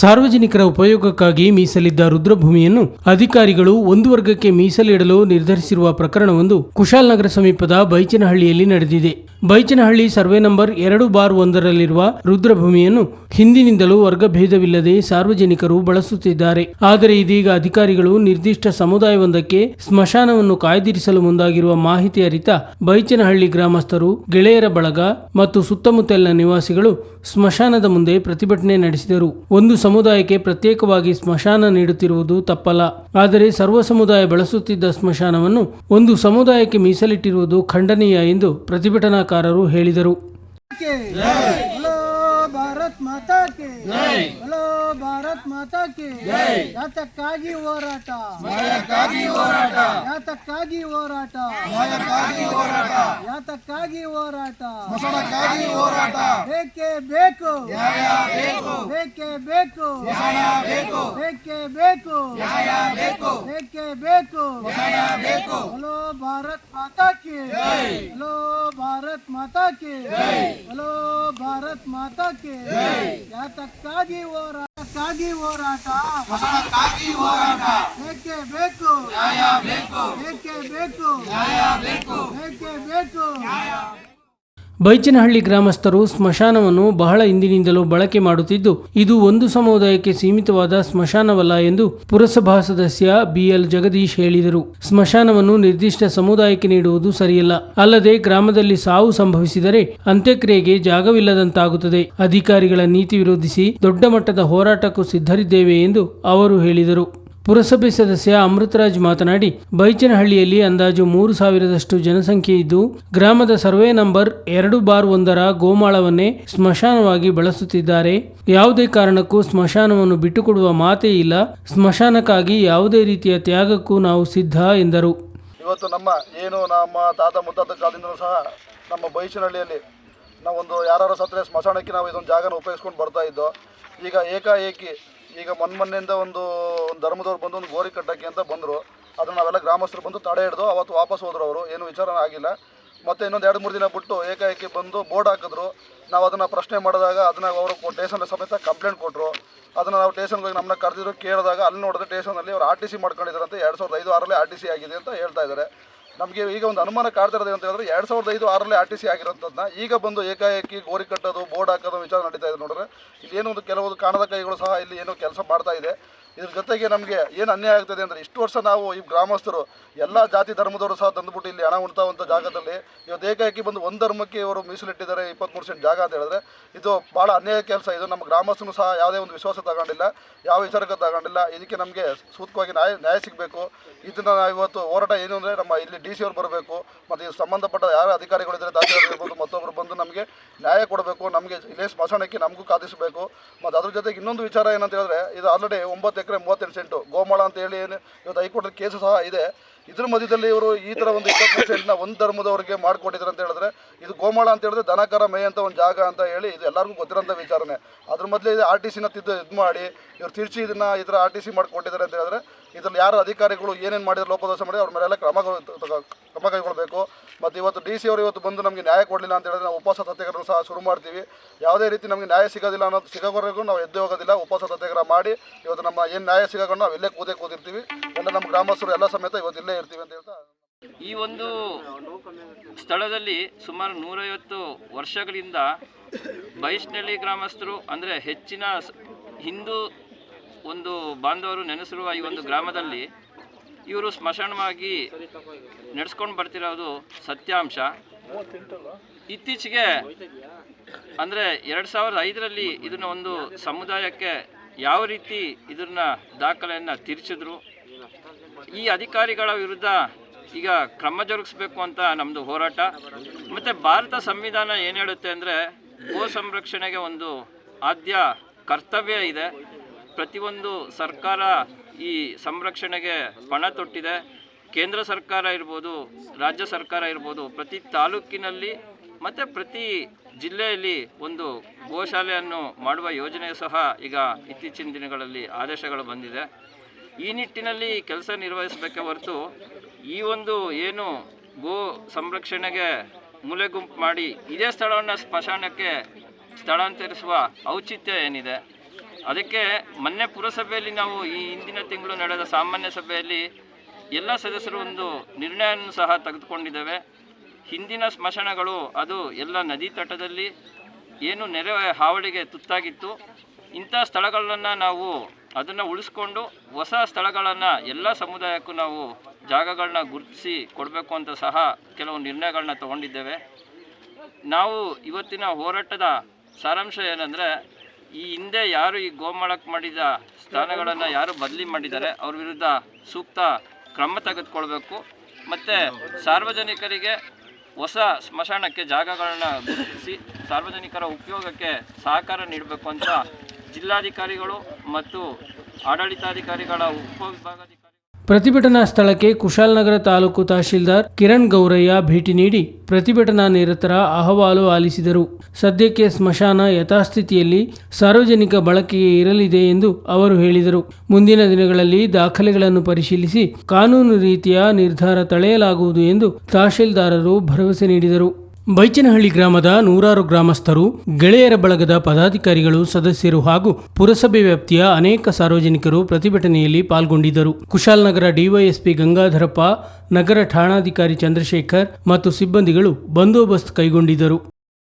ಸಾರ್ವಜನಿಕರ ಉಪಯೋಗಕ್ಕಾಗಿ ಮೀಸಲಿದ್ದ ರುದ್ರಭೂಮಿಯನ್ನು ಅಧಿಕಾರಿಗಳು ಒಂದು ವರ್ಗಕ್ಕೆ ಮೀಸಲಿಡಲು ನಿರ್ಧರಿಸಿರುವ ಪ್ರಕರಣವೊಂದು ಕುಶಾಲನಗರ ಸಮೀಪದ ಬೈಚನಹಳ್ಳಿಯಲ್ಲಿ ನಡೆದಿದೆ. ಬೈಚನಹಳ್ಳಿ ಸರ್ವೆ ನಂಬರ್ ಎರಡು ಬಾರ್ ಒಂದರಲ್ಲಿರುವ ರುದ್ರಭೂಮಿಯನ್ನು ಹಿಂದಿನಿಂದಲೂ ವರ್ಗಭೇದವಿಲ್ಲದೆ ಸಾರ್ವಜನಿಕರು ಬಳಸುತ್ತಿದ್ದಾರೆ. ಆದರೆ ಇದೀಗ ಅಧಿಕಾರಿಗಳು ನಿರ್ದಿಷ್ಟ ಸಮುದಾಯವೊಂದಕ್ಕೆ ಸ್ಮಶಾನವನ್ನು ಕಾಯ್ದಿರಿಸಲು ಮುಂದಾಗಿರುವ ಮಾಹಿತಿ ಅರಿತ ಬೈಚನಹಳ್ಳಿ ಗ್ರಾಮಸ್ಥರು, ಗೆಳೆಯರ ಬಳಗ ಮತ್ತು ಸುತ್ತಮುತ್ತಲಿನ ನಿವಾಸಿಗಳು ಸ್ಮಶಾನದ ಮುಂದೆ ಪ್ರತಿಭಟನೆ ನಡೆಸಿದರು. ಒಂದು ಸಮುದಾಯಕ್ಕೆ ಪ್ರತ್ಯೇಕವಾಗಿ ಸ್ಮಶಾನ ನೀಡುತ್ತಿರುವುದು ತಪ್ಪಲ್ಲ. ಆದರೆ ಸರ್ವ ಸಮುದಾಯ ಬಳಸುತ್ತಿದ್ದ ಸ್ಮಶಾನವನ್ನು ಒಂದು ಸಮುದಾಯಕ್ಕೆ ಮೀಸಲಿಟ್ಟಿರುವುದು ಖಂಡನೀಯ ಎಂದು ಪ್ರತಿಭಟನಾಕಾರರು ಹೇಳಿದರು. भारत माता के। यातकागी वोराटा। यातकागी वोराटा। यातकागी वोराटा। यातकागी वोराटा। यातकागी वोराटा। यातकागी वोराटा। बेके बेको। याया बेको। बेके बेको। याया बेको। बेके बेको। याया बेको। बेके बेको। याया बेको। हेलो भारत माता के। हेलो भारत माता के। हेलो भारत माता के। यातकागी वोरा ಹೋರಾಟಕ್ಕಾಗಿ ಹೋರಾಟ. ಬೇಕೇ? ಬೇಕು. ಬೇಕೇ? ಬೇಕು. ಬೇಕೇ? ಬೇಕು ಬೈಚನಹಳ್ಳಿ ಗ್ರಾಮಸ್ಥರು ಸ್ಮಶಾನವನ್ನು ಬಹಳ ಹಿಂದಿನಿಂದಲೂ ಬಳಕೆ ಮಾಡುತ್ತಿದ್ದು, ಇದು ಒಂದು ಸಮುದಾಯಕ್ಕೆ ಸೀಮಿತವಾದ ಸ್ಮಶಾನವಲ್ಲ ಎಂದು ಪುರಸಭಾ ಸದಸ್ಯ ಬಿಎಲ್ ಜಗದೀಶ್ ಹೇಳಿದರು. ಸ್ಮಶಾನವನ್ನು ನಿರ್ದಿಷ್ಟ ಸಮುದಾಯಕ್ಕೆ ನೀಡುವುದು ಸರಿಯಲ್ಲ. ಅಲ್ಲದೆ ಗ್ರಾಮದಲ್ಲಿ ಸಾವು ಸಂಭವಿಸಿದರೆ ಅಂತ್ಯಕ್ರಿಯೆಗೆ ಜಾಗವಿಲ್ಲದಂತಾಗುತ್ತದೆ. ಅಧಿಕಾರಿಗಳ ನೀತಿ ವಿರೋಧಿಸಿ ದೊಡ್ಡ ಮಟ್ಟದ ಹೋರಾಟಕ್ಕೂ ಸಿದ್ಧರಿದ್ದೇವೆ ಎಂದು ಅವರು ಹೇಳಿದರು. ಪುರಸಭೆ ಸದಸ್ಯ ಅಮೃತರಾಜ್ ಮಾತನಾಡಿ, ಬೈಚನಹಳ್ಳಿಯಲ್ಲಿ ಅಂದಾಜು ಮೂರು ಸಾವಿರದಷ್ಟು ಜನಸಂಖ್ಯೆ ಇದ್ದು, ಗ್ರಾಮದ ಸರ್ವೆ ನಂಬರ್ ಎರಡು ಬಾರ್ ಒಂದರ ಗೋಮಾಳವನ್ನೇ ಸ್ಮಶಾನವಾಗಿ ಬಳಸುತ್ತಿದ್ದಾರೆ. ಯಾವುದೇ ಕಾರಣಕ್ಕೂ ಸ್ಮಶಾನವನ್ನು ಬಿಟ್ಟುಕೊಡುವ ಮಾತೇ ಇಲ್ಲ. ಸ್ಮಶಾನಕ್ಕಾಗಿ ಯಾವುದೇ ರೀತಿಯ ತ್ಯಾಗಕ್ಕೂ ನಾವು ಸಿದ್ಧ, ಎಂದರು. ಇವತ್ತು ನಮ್ಮ ಏನು ನಮ್ಮ ತಾತ ಮುತ್ತಾತ ಕಾಲದಿಂದಲೂ ಸಹ ನಮ್ಮ ಬೈಚನಹಳ್ಳಿಯಲ್ಲಿ ನಾವೊಂದು ಯಾರು ಸತ್ತರೆ ಸ್ಮಶಾನಕ್ಕೆ ನಾವು ಇದೊಂದು ಜಾಗನ ಉಪಯೋಗಿಸ್ಕೊಂಡು ಬರ್ತಾ ಇದ್ದೋ, ಈಗ ಏಕಾಏಕಿ ಈಗ ಮೊನ್ನೆಯಿಂದ ಒಂದು ಧರ್ಮದವ್ರು ಬಂದು ಒಂದು ಗೋರಿ ಕಟ್ಟಕ್ಕೆ ಅಂತ ಬಂದರು. ಅದನ್ನು ನಾವೆಲ್ಲ ಗ್ರಾಮಸ್ಥರು ಬಂದು ತಡೆ ಹಿಡಿದು ಅವತ್ತು ವಾಪಸ್ ಹೋದರು ಅವರು. ಏನು ವಿಚಾರ ಆಗಿಲ್ಲ. ಮತ್ತು ಇನ್ನೊಂದು ಎರಡು, ಮೂರು ದಿನ ಬಿಟ್ಟು ಏಕಾಏಕಿ ಬಂದು ಬೋರ್ಡ್ ಹಾಕಿದ್ರು. ನಾವು ಅದನ್ನು ಪ್ರಶ್ನೆ ಮಾಡಿದಾಗ ಅದನ್ನು ಅವರು ಟೇಷನ್ ಸಮೇತ ಕಂಪ್ಲೇಂಟ್ ಕೊಟ್ಟರು ಅದನ್ನು ನಾವು ಟೇಷನ್ಗೆ ಹೋಗಿ ನಮ್ಮನ್ನ ಕರೆದಿದ್ರು ಕೇಳಿದಾಗ ಅಲ್ಲಿ ನೋಡಿದ್ರೆ ಟೇಷನಲ್ಲಿ ಅವ್ರು ಆರ್ ಟಿ ಸಿ ಮಾಡ್ಕೊಂಡಿದ್ದಾರಂತೆ ಎರಡು ಸಾವಿರದ ಐದು ಆರಲ್ಲೇ ಆರ್ ಟಿ ಸಿ ಆಗಿದೆ ಅಂತ ಹೇಳ್ತಾ ಇದ್ದಾರೆ. ನಮಗೆ ಈಗ ಒಂದು ಅನುಮಾನ ಕಾಡ್ತಾ ಇರೋದು ಅಂತ ಹೇಳಿದ್ರೆ ಎರಡು ಸಾವಿರದ ಐದು ಆರಲ್ಲಿ ಆರ್ ಟಿ ಸಿ ಆಗಿರೋಂಥದ್ದನ್ನ ಈಗ ಬಂದು ಏಕಾಏಕಿ ಗೋರಿ ಕಟ್ಟೋದು, ಬೋರ್ಡ್ ಹಾಕೋದು ವಿಚಾರ ನಡೀತಾ ಇದೆ ನೋಡಿದ್ರೆ. ಇಲ್ಲಿ ಏನೋ ಒಂದು ಕೆಲವೊಂದು ಕಾಣದ ಕೈಗಳು ಸಹ ಇಲ್ಲಿ ಏನೋ ಕೆಲಸ ಮಾಡ್ತಾ ಇದೆ. ಇದ್ರ ಜೊತೆಗೆ ನಮಗೆ ಏನು ಅನ್ಯಾಯ ಆಗ್ತದೆ ಅಂದರೆ ಇಷ್ಟು ವರ್ಷ ನಾವು ಈ ಗ್ರಾಮಸ್ಥರು ಎಲ್ಲ ಜಾತಿ ಧರ್ಮದವರು ಸಹ ತಂದುಬಿಟ್ಟು ಇಲ್ಲಿ ಹಣ ಉಣ್ತಾವಂಥ ಜಾಗದಲ್ಲಿ ಇವತ್ತು ಏಕಾಏಕಿ ಬಂದು ಒಂದು ಧರ್ಮಕ್ಕೆ ಇವರು ಮೀಸಲಿಟ್ಟಿದ್ದಾರೆ ಇಪ್ಪತ್ತ್ಮೂರು ಸೆಂಟ್ ಜಾಗ ಅಂತ ಹೇಳಿದ್ರೆ ಇದು ಭಾಳ ಅನ್ಯಾಯ ಕೆಲಸ. ಇದು ನಮ್ಮ ಗ್ರಾಮಸ್ಥರು ಸಹ ಯಾವುದೇ ಒಂದು ವಿಶ್ವಾಸ ತಗೊಂಡಿಲ್ಲ, ಯಾವ ವಿಚಾರಕ್ಕೆ ತಗೊಂಡಿಲ್ಲ. ಇದಕ್ಕೆ ನಮಗೆ ಸೂಕ್ತವಾಗಿ ನ್ಯಾಯ ನ್ಯಾಯ ಸಿಗಬೇಕು. ಇದನ್ನು ನಾವು ಇವತ್ತು ಹೋರಾಟ ಏನು ಅಂದರೆ ನಮ್ಮ ಇಲ್ಲಿ ಡಿ ಸಿ ಅವ್ರು ಬರಬೇಕು, ಮತ್ತು ಇದು ಸಂಬಂಧಪಟ್ಟ ಯಾರು ಅಧಿಕಾರಿಗಳಿದ್ದಾರೆ ದಾಖಲೆ ಇರ್ಬೋದು ಮತ್ತೊಬ್ಬರು ಬಂದು ನಮಗೆ ನ್ಯಾಯ ಕೊಡಬೇಕು, ನಮಗೆ ಇಲ್ಲೇ ಸ್ಮಶಾನಕ್ಕೆ ನಮಗೂ ಕಾದಿಸಬೇಕು ಮತ್ತು ಅದ್ರ ಜೊತೆಗೆ ಇನ್ನೊಂದು ವಿಚಾರ ಏನಂತ ಹೇಳಿದ್ರೆ ಇದು ಆಲ್ರೆಡಿ ಒಂಬತ್ತು ಎಕರೆ ಮೂವತ್ತೆರಡು ಸೆಂಟು. ಗೋಮಾಳ ಅಂತ ಹೇಳಿ ಏನು, ಇವತ್ತು ಹೈಕೋರ್ಟಲ್ಲಿ ಕೇಸು ಸಹ ಇದೆ. ಇದ್ರ ಮಧ್ಯದಲ್ಲಿ ಇವರು ಈ ಥರ ಒಂದು ಇಪ್ಪತ್ತು ಸೆಂಟ್ನ ಒಂದು ಧರ್ಮದವರಿಗೆ ಮಾಡಿಕೊಟ್ಟಿದ್ದಾರೆ ಅಂತ ಹೇಳಿದ್ರೆ, ಇದು ಗೋಮಾಳ ಅಂತ ಹೇಳಿದ್ರೆ ದನಕರ ಮೇ ಅಂತ ಒಂದು ಜಾಗ ಅಂತ ಹೇಳಿ ಇದು ಎಲ್ಲರಿಗೂ ಗೊತ್ತಿರೋಂಥ ವಿಚಾರನೆ. ಅದ್ರ ಮೊದಲೇ ಇದು ಆರ್ ಟಿ ಸಿನ ತಿದ್ದು ಇದು ಮಾಡಿ, ಇವ್ರು ತಿರ್ಚಿ ಇದನ್ನ ಈ ಥರ ಆರ್ ಟಿ ಸಿ ಮಾಡಿಕೊಟ್ಟಿದ್ದಾರೆ ಅಂತ ಹೇಳಿದ್ರೆ ಇದ್ರಲ್ಲಿ ಯಾರು ಅಧಿಕಾರಿಗಳು ಏನೇನು ಮಾಡಿದ್ರು ಲೋಕದೋಷ ಮಾಡಿ ಅವ್ರ ಮೇಲೆಲ್ಲ ಕ್ರಮ ಕ್ರಮ ಕೈಗೊಳ್ಳಬೇಕು ಮತ್ತು ಇವತ್ತು ಡಿ ಸಿ ಅವರು ಇವತ್ತು ಬಂದು ನಮಗೆ ನ್ಯಾಯ ಕೊಡಲಿಲ್ಲ ಅಂತ ಹೇಳಿದ್ರೆ ನಾವು ಉಪವಾಸ ಸತ್ಯಾಗ್ರಹ ಸಹ ಶುರು ಮಾಡ್ತೀವಿ. ಯಾವುದೇ ರೀತಿ ನಮಗೆ ನ್ಯಾಯ ಸಿಗೋದಿಲ್ಲ ಅನ್ನೋದು ಸಿಗೋವರೆಗೂ ನಾವು ಎದ್ದೇ ಹೋಗೋದಿಲ್ಲ. ಉಪವಾಸ ಸತ್ಯಾಗ್ರಹ ಮಾಡಿ ಇವತ್ತು ನಮ್ಮ ಏನು ನ್ಯಾಯ ಸಿಗೋಕೊಂಡು ನಾವು ಇಲ್ಲೇ ಕೂದೇ ಕೂತಿರ್ತೀವಿ. ಎಲ್ಲ ನಮ್ಮ ಗ್ರಾಮಸ್ಥರು ಎಲ್ಲ ಸಮೇತ ಇವತ್ತು ಇಲ್ಲೇ ಇರ್ತೀವಿ ಅಂತ ಹೇಳ್ತಾ ಈ ಒಂದು ಸ್ಥಳದಲ್ಲಿ ಸುಮಾರು ನೂರೈವತ್ತು ವರ್ಷಗಳಿಂದ ಬೈಷ್ನಳ್ಳಿ ಗ್ರಾಮಸ್ಥರು ಅಂದರೆ ಹೆಚ್ಚಿನ ಹಿಂದೂ ಒಂದು ಬಾಂಧವರು ನೆನೆಸಿರುವ ಈ ಒಂದು ಗ್ರಾಮದಲ್ಲಿ ಇವರು ಸ್ಮಶಾನವಾಗಿ ನಡೆಸ್ಕೊಂಡು ಬರ್ತಿರೋದು ಸತ್ಯಾಂಶ. ಇತ್ತೀಚೆಗೆ ಅಂದರೆ ಎರಡು ಸಾವಿರದ ಐದರಲ್ಲಿ ಇದನ್ನು ಒಂದು ಸಮುದಾಯಕ್ಕೆ ಯಾವ ರೀತಿ ಇದನ್ನ ದಾಖಲೆಯನ್ನು ತಿರ್ಚಿದ್ರು? ಈ ಅಧಿಕಾರಿಗಳ ವಿರುದ್ಧ ಈಗ ಕ್ರಮ ಜರುಗಿಸ್ಬೇಕು ಅಂತ ನಮ್ಮದು ಹೋರಾಟ. ಮತ್ತು ಭಾರತ ಸಂವಿಧಾನ ಏನು ಹೇಳುತ್ತೆ ಅಂದರೆ ಗೋ ಸಂರಕ್ಷಣೆಗೆ ಒಂದು ಆದ್ಯ ಕರ್ತವ್ಯ ಇದೆ. ಪ್ರತಿಯೊಂದು ಸರ್ಕಾರ ಈ ಸಂರಕ್ಷಣೆಗೆ ಪಣ ತೊಟ್ಟಿದೆ. ಕೇಂದ್ರ ಸರ್ಕಾರ ಇರ್ಬೋದು, ರಾಜ್ಯ ಸರ್ಕಾರ ಇರ್ಬೋದು, ಪ್ರತಿ ತಾಲೂಕಿನಲ್ಲಿ ಮತ್ತು ಪ್ರತಿ ಜಿಲ್ಲೆಯಲ್ಲಿ ಒಂದು ಗೋಶಾಲೆಯನ್ನು ಮಾಡುವ ಯೋಜನೆ ಸಹ ಈಗ ಇತ್ತೀಚಿನ ದಿನಗಳಲ್ಲಿ ಆದೇಶಗಳು ಬಂದಿದೆ. ಈ ನಿಟ್ಟಿನಲ್ಲಿ ಕೆಲಸ ನಿರ್ವಹಿಸಬೇಕೆ ಹೊರತು ಈ ಒಂದು ಏನು ಗೋ ಸಂರಕ್ಷಣೆಗೆ ಮೂಲೆ ಗುಂಪು ಮಾಡಿ ಇದೇ ಸ್ಥಳವನ್ನು ಸ್ಮಶಾನಕ್ಕೆ ಸ್ಥಳಾಂತರಿಸುವ ಔಚಿತ್ಯ ಏನಿದೆ? ಅದಕ್ಕೆ ಮೊನ್ನೆ ಪುರಸಭೆಯಲ್ಲಿ ನಾವು ಈ ಹಿಂದಿನ ತಿಂಗಳು ನಡೆದ ಸಾಮಾನ್ಯ ಸಭೆಯಲ್ಲಿ ಎಲ್ಲ ಸದಸ್ಯರು ಒಂದು ನಿರ್ಣಯವನ್ನು ಸಹ ತೆಗೆದುಕೊಂಡಿದ್ದೇವೆ. ಹಿಂದಿನ ಸ್ಮಶಾನಗಳು ಅದು ಎಲ್ಲ ನದಿ ತಟದಲ್ಲಿ ಏನು ನೆರೆ ಹಾವಳಿಗೆ ತುತ್ತಾಗಿತ್ತು. ಇಂಥ ಸ್ಥಳಗಳನ್ನು ನಾವು ಅದನ್ನು ಉಳಿಸ್ಕೊಂಡು ಹೊಸ ಸ್ಥಳಗಳನ್ನು ಎಲ್ಲ ಸಮುದಾಯಕ್ಕೂ ನಾವು ಜಾಗಗಳನ್ನ ಗುರುತಿಸಿ ಕೊಡಬೇಕು ಅಂತ ಸಹ ಕೆಲವು ನಿರ್ಣಯಗಳನ್ನ ತಗೊಂಡಿದ್ದೇವೆ. ನಾವು ಇವತ್ತಿನ ಹೋರಾಟದ ಸಾರಾಂಶ ಏನಂದರೆ ಈ ಹಿಂದೆ ಯಾರು ಈ ಗೋಮಾಳಕ್ಕೆ ಮಾಡಿದ ಸ್ಥಾನಗಳನ್ನು ಯಾರು ಬದಲಿ ಮಾಡಿದ್ದಾರೆ, ಅವ್ರ ವಿರುದ್ಧ ಸೂಕ್ತ ಕ್ರಮ ತೆಗೆದುಕೊಳ್ಬೇಕು. ಮತ್ತು ಸಾರ್ವಜನಿಕರಿಗೆ ಹೊಸ ಸ್ಮಶಾನಕ್ಕೆ ಜಾಗಗಳನ್ನು ಗುರುತಿಸಿ, ಸಾರ್ವಜನಿಕರ ಉಪಯೋಗಕ್ಕೆ ಸಹಕಾರ ನೀಡಬೇಕು ಅಂತ ಜಿಲ್ಲಾಧಿಕಾರಿಗಳು ಮತ್ತು ಆಡಳಿತಾಧಿಕಾರಿಗಳ ಉಪವಿಭಾಗಾಧಿಕಾರಿ ಪ್ರತಿಭಟನಾ ಸ್ಥಳಕ್ಕೆ ಕುಶಾಲನಗರ ತಾಲೂಕು ತಹಶೀಲ್ದಾರ್ ಕಿರಣ್ ಗೌರಯ್ಯ ಭೇಟಿ ನೀಡಿ ಪ್ರತಿಭಟನಾ ನಿರತರ ಅಹವಾಲು ಆಲಿಸಿದರು. ಸದ್ಯಕ್ಕೆ ಸ್ಮಶಾನ ಯಥಾಸ್ಥಿತಿಯಲ್ಲಿ ಸಾರ್ವಜನಿಕ ಬಳಕೆಗೆ ಇರಲಿದೆ ಎಂದು ಅವರು ಹೇಳಿದರು. ಮುಂದಿನ ದಿನಗಳಲ್ಲಿ ದಾಖಲೆಗಳನ್ನು ಪರಿಶೀಲಿಸಿ ಕಾನೂನು ರೀತಿಯ ನಿರ್ಧಾರ ತಳೆಯಲಾಗುವುದು ಎಂದು ತಹಶೀಲ್ದಾರರು ಭರವಸೆ ನೀಡಿದರು. ಬೈಚನಹಳ್ಳಿ ಗ್ರಾಮದ ನೂರಾರು ಗ್ರಾಮಸ್ಥರು, ಗೆಳೆಯರ ಬಳಗದ ಪದಾಧಿಕಾರಿಗಳು, ಸದಸ್ಯರು ಹಾಗೂ ಪುರಸಭೆ ವ್ಯಾಪ್ತಿಯ ಅನೇಕ ಸಾರ್ವಜನಿಕರು ಪ್ರತಿಭಟನೆಯಲ್ಲಿ ಪಾಲ್ಗೊಂಡಿದ್ದರು. ಕುಶಾಲನಗರ ಡಿವೈಎಸ್ಪಿ ಗಂಗಾಧರಪ್ಪ, ನಗರ ಠಾಣಾಧಿಕಾರಿ ಚಂದ್ರಶೇಖರ್ ಮತ್ತು ಸಿಬ್ಬಂದಿಗಳು ಬಂದೋಬಸ್ತ್ ಕೈಗೊಂಡಿದ್ದರು.